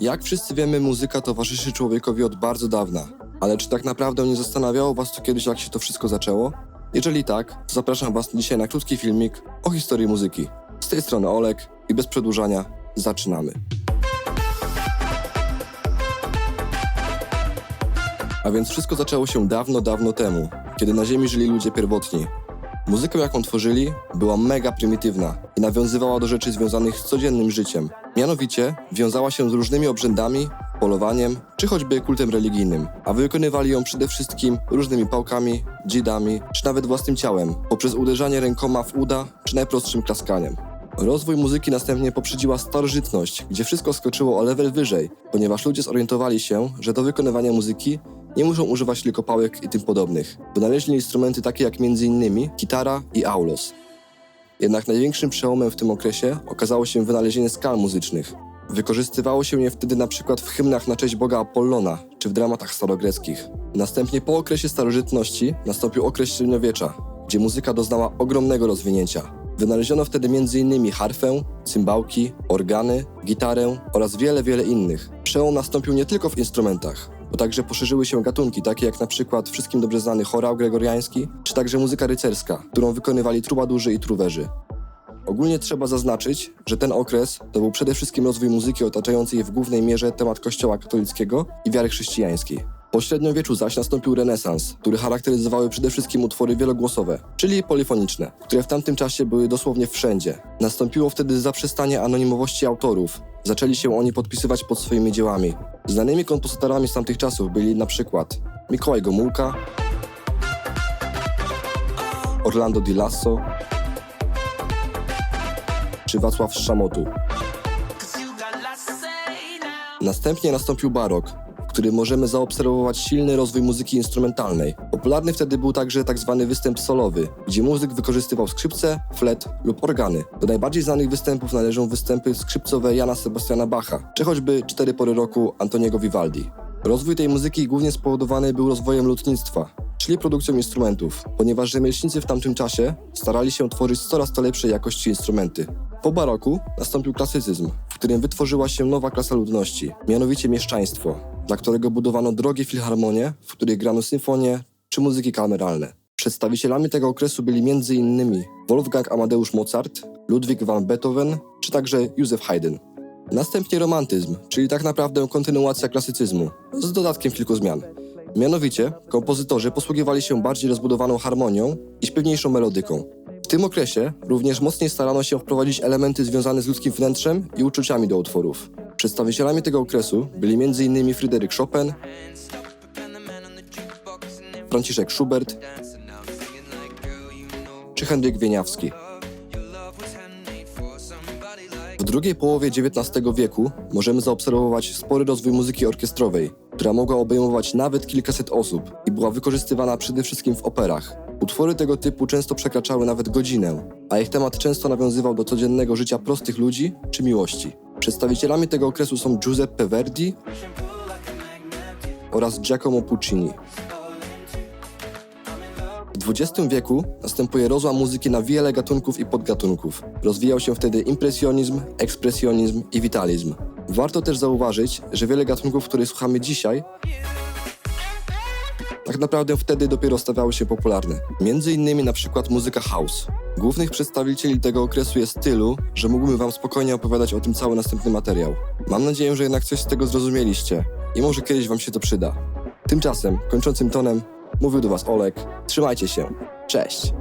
Jak wszyscy wiemy, muzyka towarzyszy człowiekowi od bardzo dawna. Ale czy tak naprawdę nie zastanawiało Was to kiedyś, jak się to wszystko zaczęło? Jeżeli tak, to zapraszam Was dzisiaj na krótki filmik o historii muzyki. Z tej strony Olek i bez przedłużania zaczynamy. A więc wszystko zaczęło się dawno, dawno temu, kiedy na Ziemi żyli ludzie pierwotni. Muzyka, jaką tworzyli, była mega prymitywna i nawiązywała do rzeczy związanych z codziennym życiem. Mianowicie wiązała się z różnymi obrzędami, polowaniem czy choćby kultem religijnym, a wykonywali ją przede wszystkim różnymi pałkami, dzidami czy nawet własnym ciałem, poprzez uderzanie rękoma w uda czy najprostszym klaskaniem. Rozwój muzyki następnie poprzedziła starożytność, gdzie wszystko skoczyło o level wyżej, ponieważ ludzie zorientowali się, że do wykonywania muzyki nie muszą używać tylko pałek i tym podobnych. Wynaleźli instrumenty takie jak m.in. gitara i aulos. Jednak największym przełomem w tym okresie okazało się wynalezienie skal muzycznych. Wykorzystywało się je wtedy na przykład w hymnach na cześć boga Apollona czy w dramatach starogreckich. Następnie po okresie starożytności nastąpił okres średniowiecza, gdzie muzyka doznała ogromnego rozwinięcia. Wynaleziono wtedy m.in. harfę, cymbałki, organy, gitarę oraz wiele, wiele innych. Przełom nastąpił nie tylko w instrumentach, także poszerzyły się gatunki takie jak na przykład wszystkim dobrze znany chorał gregoriański, czy także muzyka rycerska, którą wykonywali trubadurzy i truwerzy. Ogólnie trzeba zaznaczyć, że ten okres to był przede wszystkim rozwój muzyki otaczającej w głównej mierze temat kościoła katolickiego i wiary chrześcijańskiej. Po średniowieczu zaś nastąpił renesans, który charakteryzowały przede wszystkim utwory wielogłosowe, czyli polifoniczne, które w tamtym czasie były dosłownie wszędzie. Nastąpiło wtedy zaprzestanie anonimowości autorów. Zaczęli się oni podpisywać pod swoimi dziełami. Znanymi kompozytorami z tamtych czasów byli na przykład Mikołaj Gomulka, Orlando Di Lasso czy Wacław Szamotu. Następnie nastąpił barok, którym możemy zaobserwować silny rozwój muzyki instrumentalnej. Popularny wtedy był także tzw. występ solowy, gdzie muzyk wykorzystywał skrzypce, flet lub organy. Do najbardziej znanych występów należą występy skrzypcowe Jana Sebastiana Bacha, czy choćby Cztery pory roku Antoniego Vivaldi. Rozwój tej muzyki głównie spowodowany był rozwojem lutnictwa, czyli produkcją instrumentów, ponieważ rzemieślnicy w tamtym czasie starali się tworzyć coraz to lepszej jakości instrumenty. Po baroku nastąpił klasycyzm, w którym wytworzyła się nowa klasa ludności, mianowicie mieszczaństwo, dla którego budowano drogie filharmonie, w których grano symfonie czy muzyki kameralne. Przedstawicielami tego okresu byli m.in. Wolfgang Amadeusz Mozart, Ludwig van Beethoven czy także Józef Haydn. Następnie romantyzm, czyli tak naprawdę kontynuacja klasycyzmu, z dodatkiem kilku zmian. Mianowicie, kompozytorzy posługiwali się bardziej rozbudowaną harmonią i śpiewniejszą melodyką. W tym okresie również mocniej starano się wprowadzić elementy związane z ludzkim wnętrzem i uczuciami do utworów. Przedstawicielami tego okresu byli m.in. Fryderyk Chopin, Franciszek Schubert czy Henryk Wieniawski. W drugiej połowie XIX wieku możemy zaobserwować spory rozwój muzyki orkiestrowej, która mogła obejmować nawet kilkaset osób i była wykorzystywana przede wszystkim w operach. Utwory tego typu często przekraczały nawet godzinę, a ich temat często nawiązywał do codziennego życia prostych ludzi czy miłości. Przedstawicielami tego okresu są Giuseppe Verdi oraz Giacomo Puccini. W XX wieku następuje rozłam muzyki na wiele gatunków i podgatunków. Rozwijał się wtedy impresjonizm, ekspresjonizm i witalizm. Warto też zauważyć, że wiele gatunków, których słuchamy dzisiaj, tak naprawdę wtedy dopiero stawały się popularne. Między innymi na przykład muzyka house. Głównych przedstawicieli tego okresu jest tylu, że mógłbym wam spokojnie opowiadać o tym cały następny materiał. Mam nadzieję, że jednak coś z tego zrozumieliście i może kiedyś wam się to przyda. Tymczasem, kończącym tonem, mówił do was Olek. Trzymajcie się. Cześć!